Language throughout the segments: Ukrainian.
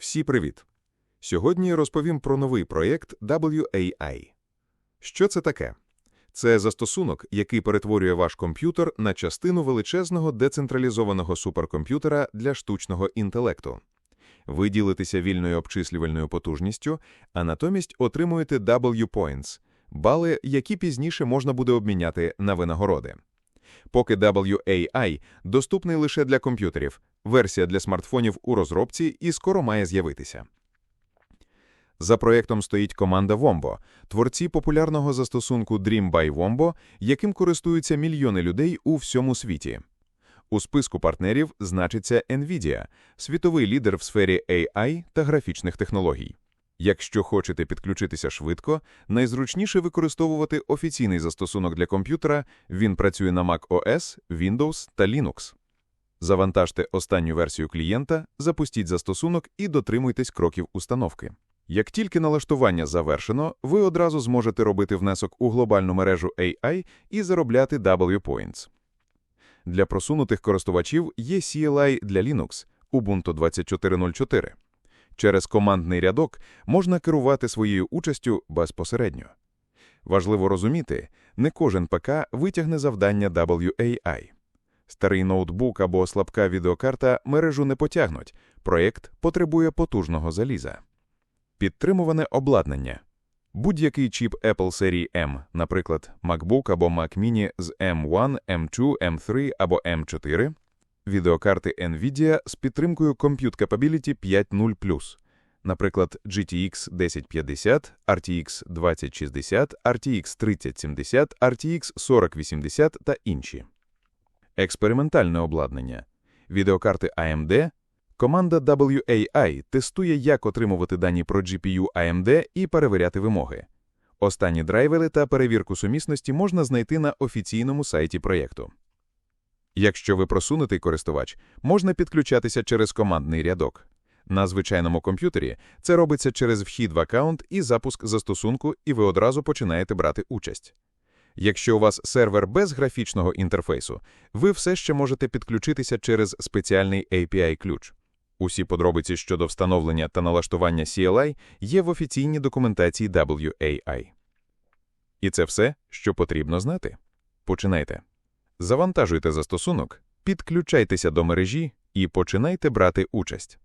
Всі привіт! Сьогодні розповім про новий проєкт WAI. Що це таке? Це застосунок, який перетворює ваш комп'ютер на частину величезного децентралізованого суперкомп'ютера для штучного інтелекту. Ви ділитеся вільною обчислювальною потужністю, а натомість отримуєте W-Points – бали, які пізніше можна буде обміняти на винагороди. Поки WAI доступний лише для комп'ютерів, версія для смартфонів у розробці і скоро має з'явитися. За проєктом стоїть команда Wombo, творці популярного застосунку Dream by Wombo, яким користуються мільйони людей у всьому світі. У списку партнерів значиться NVIDIA, світовий лідер в сфері AI та графічних технологій. Якщо хочете підключитися швидко, найзручніше використовувати офіційний застосунок для комп'ютера, він працює на Mac OS, Windows та Linux. Завантажте останню версію клієнта, запустіть застосунок і дотримуйтесь кроків установки. Як тільки налаштування завершено, ви одразу зможете робити внесок у глобальну мережу AI і заробляти W-Points. Для просунутих користувачів є CLI для Linux Ubuntu 24.04. Через командний рядок можна керувати своєю участю безпосередньо. Важливо розуміти, не кожен ПК витягне завдання WAI. Старий ноутбук або слабка відеокарта мережу не потягнуть, проєкт потребує потужного заліза. Підтримуване обладнання. Будь-який чіп Apple серії M, наприклад, MacBook або Mac Mini з M1, M2, M3 або M4, відеокарти NVIDIA з підтримкою Compute Capability 5.0+, наприклад, GTX 1050, RTX 2060, RTX 3070, RTX 4080 та інші. Експериментальне обладнання. Відеокарти AMD. Команда WAI тестує, як отримувати дані про GPU AMD і перевіряти вимоги. Останні драйвери та перевірку сумісності можна знайти на офіційному сайті проєкту. Якщо ви просунутий користувач, можна підключатися через командний рядок. На звичайному комп'ютері це робиться через вхід в аккаунт і запуск застосунку, і ви одразу починаєте брати участь. Якщо у вас сервер без графічного інтерфейсу, ви все ще можете підключитися через спеціальний API-ключ. Усі подробиці щодо встановлення та налаштування CLI є в офіційній документації WAI. І це все, що потрібно знати. Починайте. Завантажуйте застосунок, підключайтеся до мережі і починайте брати участь.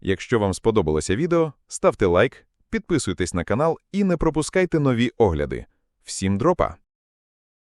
Якщо вам сподобалося відео, ставте лайк, підписуйтесь на канал і не пропускайте нові огляди. Всім дропа!